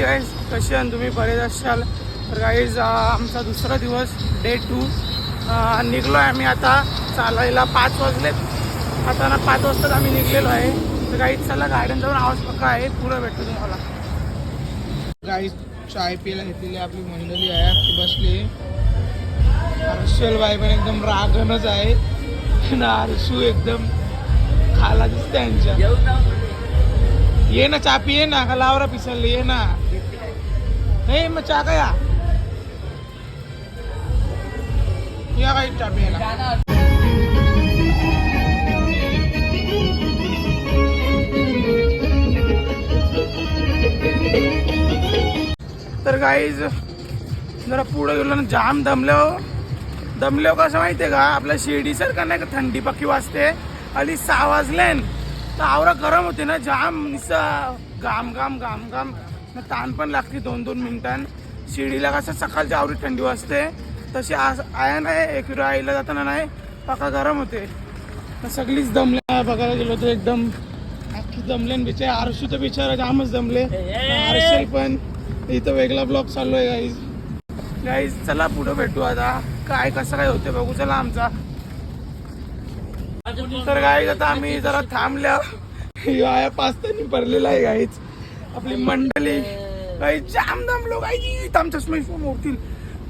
हे गाईज कशी आणि तुम्ही बरेच असाल? तर गाईज आमचा दुसरा दिवस डे टू निघलो आहे आम्ही आता चालायला पाच वाजलेत. आता ना पाच वाजताच आम्ही निघलेलो आहे. तर गाईज चला गार्डन जाऊन आवाज पक्का आहे. पुढं भेटतो तुम्हाला. गाईज चाय प्यायला घेतलेली आपली मंडळी आहे बसली. हर्षल बाई पण एकदम रागणच आहे. आणि हर्षू एकदम खाला दिसते यांच्या. ये ना चापी ये ना का लावरा पिसरली ये ना. हे मग चा या काही तर गाईज जरा पुढं गेलो ना जाम दमलो. दमलो कसं माहितीये का? आपल्या शिर्डीसारखं नाही का थंडी पक्की वाजते? आणि सहा वाजले. तर आवरा गरम होते ना जाम निसा घाम घाम घाम घाम. मग ताण पण लागते दोन दोन मिनिटां शिर्डीला कसं सकाळची आवरी थंडी वाजते तशी आज आया नाही एक आईला जाताना नाही पक्का गरम होते. सगळीच दमले बघायला गेलो तर एकदम दमले न बिचारे आरशू तर बिचारा जामच दमले. आरशी पण इथं वेगळा ब्लॉक चालू आहे गाईज गाईज चला पुढं भेटू आता. काय कसं काय होते बघू चला आमचा. तर गाईज आता आम्ही जरा थांबल्या. पाच पास्तानी भरलेला आहे गाईज आपली मंडळी. गाईज जाम दमलो गाईज आमच्या स्मेशून उठतील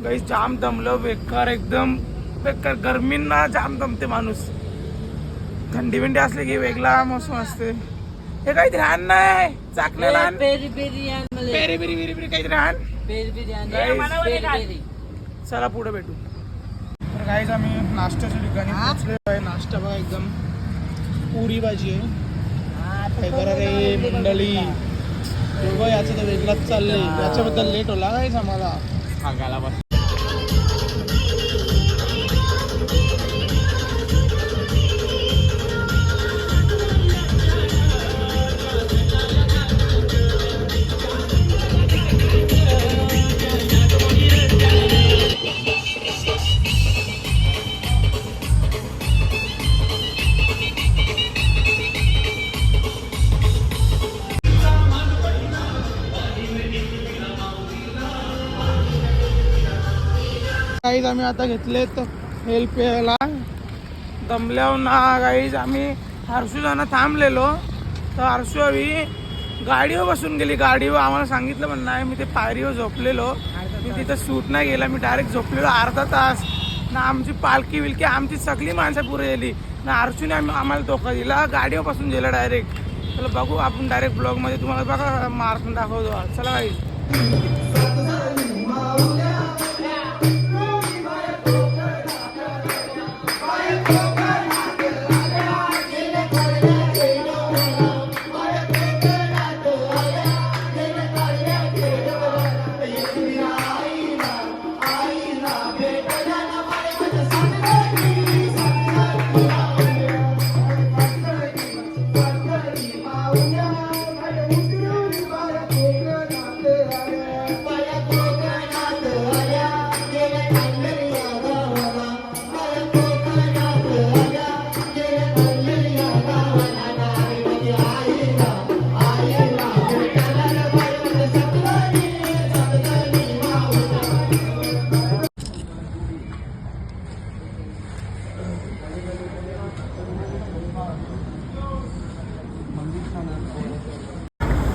गाईज जाम दमलो बेकार एकदम. बेकार गरमींना जाम दमते माणूस. थंडी बिंडी असली की वेगळा मोसम असते. हे काहीतरी आण नाही चाकलेला आण. आण मला. बिरी बिरी बिरी आण. पेरी. चला पुढे भेटू. तर काहीच आम्ही नाश्त्याच्या ठिकाणी पोहोचलेलो आहे नाश्ता बघा एकदम. पुरी भाजी आहे. हा, काय करा रे मंडळी. याचं तर वेगळंच चाललंय. याच्याबद्दल लेट होला काहीच आम्हाला काहीच आम्ही आता घेतलेत हेल्प यायला दमल्यावर ना काहीच आम्ही हरसू जाणं थांबलेलो. तर हरसू हवी गाडीवर बसून गेली. गाडीवर आम्हाला सांगितलं पण नाही. मी ते पायरीवर झोपलेलो. मी तिथं सूट नाही गेला मी डायरेक्ट झोपलेलो अर्धा तास. ना आमची पालखी विलकी आमची सगळी माणसं पुरे गेली. ना आरसूने आम्ही आम्हाला धोका दिला. गाडीवर बसून गेला डायरेक्ट चला बघू आपण डायरेक्ट ब्लॉगमध्ये तुम्हाला बघा मार्क दाखवतो. चला काही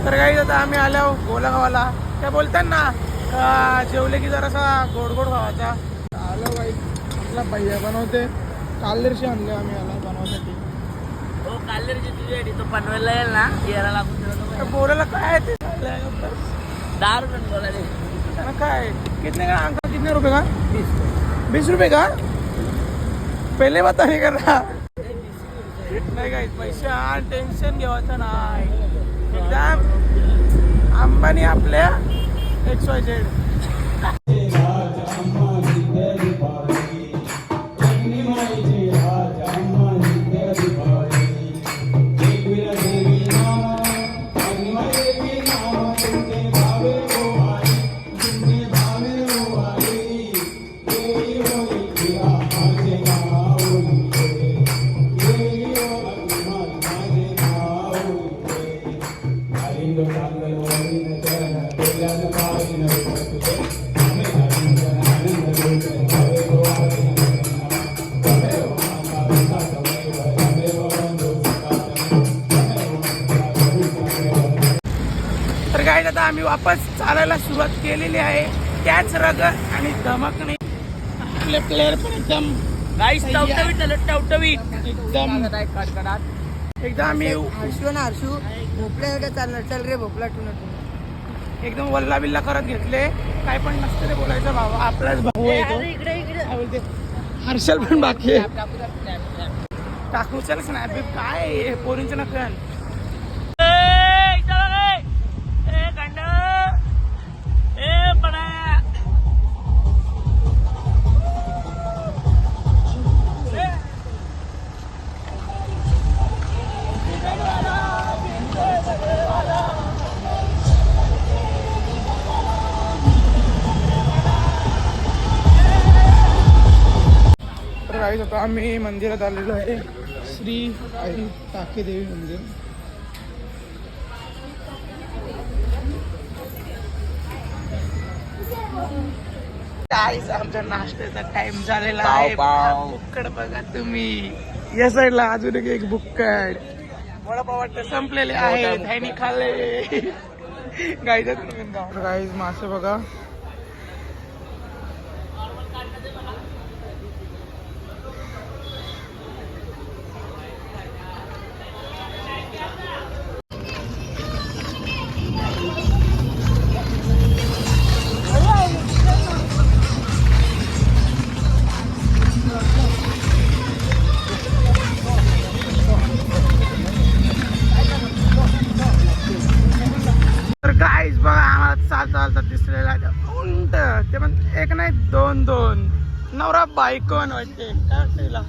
तर काही आता आम्ही आलो गोलागावाला. त्या बोलतात ना का जेवले की जरासा गोड गोड खावायचा आलो बाई आपला भैया बनवते. कालदर्शी आणले आम्ही आला बनवण्यासाठी. हो काल्लेरची तुझी आयडी तो पनवेलला येईल ना? यायला लागून बोलायला काय आहे ते. दहा रुपये बोला रे. मग काय? कितने का अंकल? कितने रुपये का? वीस बीस रुपये का? पहिले बता हे करा नाही काय पैसा टेन्शन घेवायचं नाही. एकदा अंबानी आपल्या X Y Z आता आम्ही वापस चालायला सुरुवात केलेली आहे. त्याच रग आणि धमकने आपले प्लेअर पण एकदम एकदम एकदम आम्ही हर्षू ना हर्षू भोपळ्यासारखं चालणार. चल रे भोपळा टू टू एकदम वल्ला बिल्ला करत घेतले. काय पण नसतं रे बोलायचं भाऊ आपलाच भाऊ आहे तो. हर्षल पण बाकी आहे. टाकू चल स्नॅप काय पोरींचं नकन काही आता आम्ही मंदिरात आलेलो आहे. श्री आई टाके देवी मंदिर. काहीच आमच्या नाश्त्याचा टाइम झालेला आहे. बुक्कड बघा तुम्ही. या साईडला अजून एक- बुक्कड वडापाव वाटतं संपलेले ह्यानी खाल्ले. गाईज मासे बघा. नवरा बायको वाटते काय तिला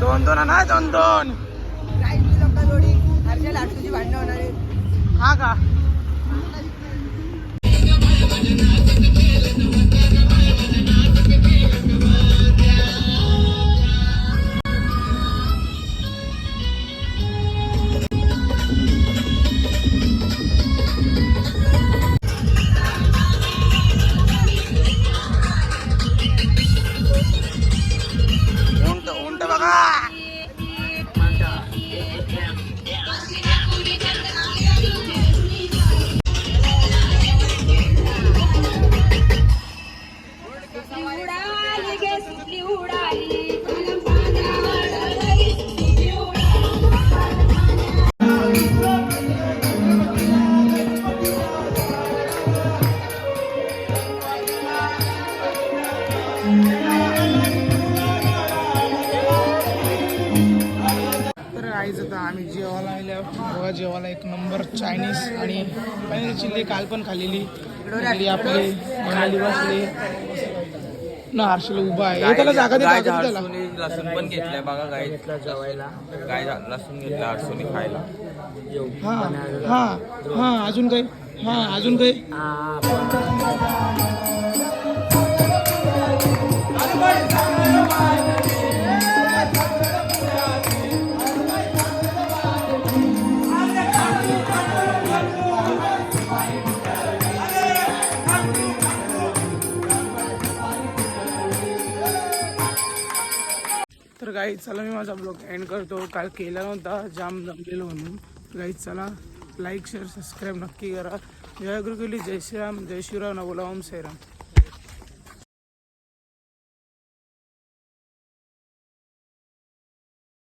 दोन दोन नाही दोन दोन. हा का? चायनीज आणि पनीर चिल्ली काल पण खाल्लेली. इकडे आपले मनाली बसले. ना हर्षल उभा आहे. हे त्याला जागा दे गाय जागा दे त्याला. हरसुनी लसूण पण घेतलाय बघा गाय जेवायला गाय लसूण घेतला हरसुनी खायला. हा हा हा अजून काही? हा अजून काही? तर चला मी माझा ब्लॉग एंड करतो. काल केला नव्हता जाम जमलेलो म्हणून. गाई चला लाईक शेअर सबस्क्राईब नक्की करा. जय गुरुकुली जय श्रीराम जय शिवराम बोला ओम साईराम